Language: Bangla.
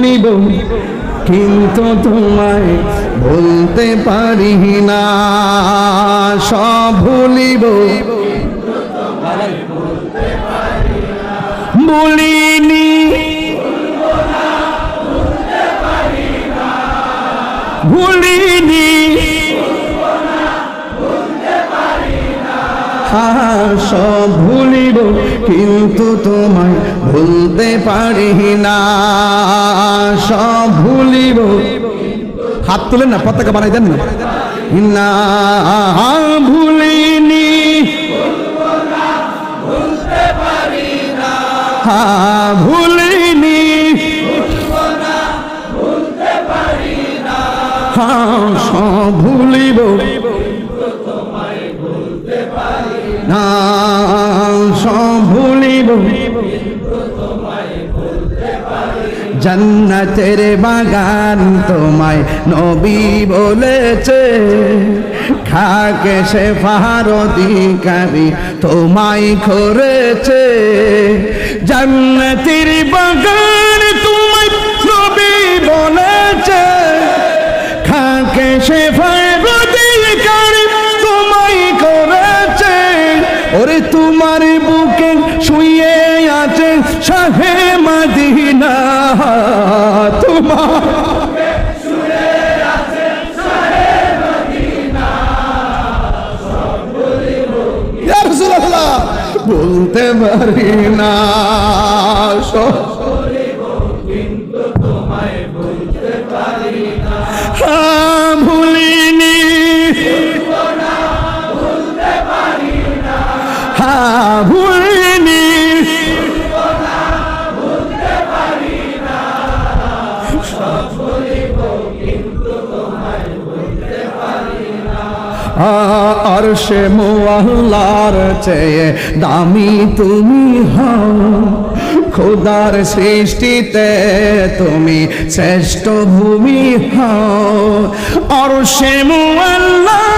ভুলিব কিন্তু তোমায় বলতে পারি না সব ভুলিব। বলিনি। ভুলিনি। হ্যাঁ সব ভুলিব, কিন্তু তোমায় ভুলতে পারি না। সব ভুলিব। হাত তুলেন না, পতাকা বানাই দেন না। ভুলিনি। ভুলিনি। হ্যাঁ সব ভুলিব। না সব বাগান তোমায় নবী বলেছে, খাকে সে ফারদিকারি তোমায় করেছে। জন্নতির বাগান তোমায় নবী বলেছে, খাকে সে তোমার বুকে শুয়ে আছে শাহে মাদিনা। তোমার বলতে পারি না ভুলিনি আর সে মোয়াল্লার চেয়ে দামি তুমি হও। খোদার সৃষ্টিতে তুমি শ্রেষ্ঠ ভূমি হও। আর সে মোয়াল্লার চেয়ে